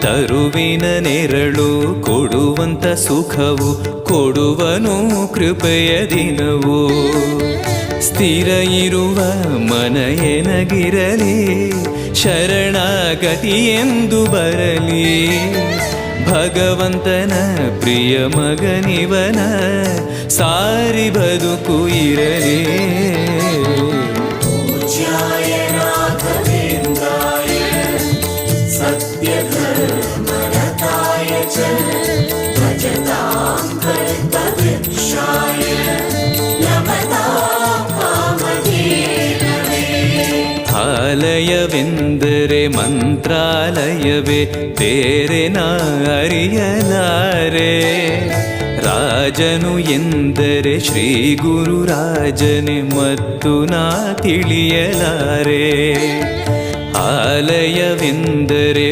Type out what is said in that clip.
ತರುವಿನ ನೆರಳು ಕೊಡುವಂತ ಸುಖವು, ಕೊಡುವನು ಕೃಪೆಯ ದಿನವು. ಸ್ಥಿರ ಇರುವ ಮನ ಎನಗಿರಲಿ ಶರಣಾಗತಿ ಎಂದು ಬರಲಿ. ಭಗವಂತನ ಪ್ರಿಯ ಮಗನಿವನ ಸಾರಿ ಬದುಕು ಇರಲಿ. सत्यधर्मरताय च भजतां कल्पवृक्षाय नमतां कामधेनवे ಆಲಯವೆಂದರೆ ಮಂತ್ರಾಲಯವೇ ಬೇರೆ ನಾ ಅರಿಯಲಾರೆ ರಾಜನು ಎಂದರೆ ಶ್ರೀ ಗುರು ರಾಜನೇ ಮತ್ತು ನಾ ತಿಳಿಯಲಾರೆ ಆಲಯವೆಂದರೆ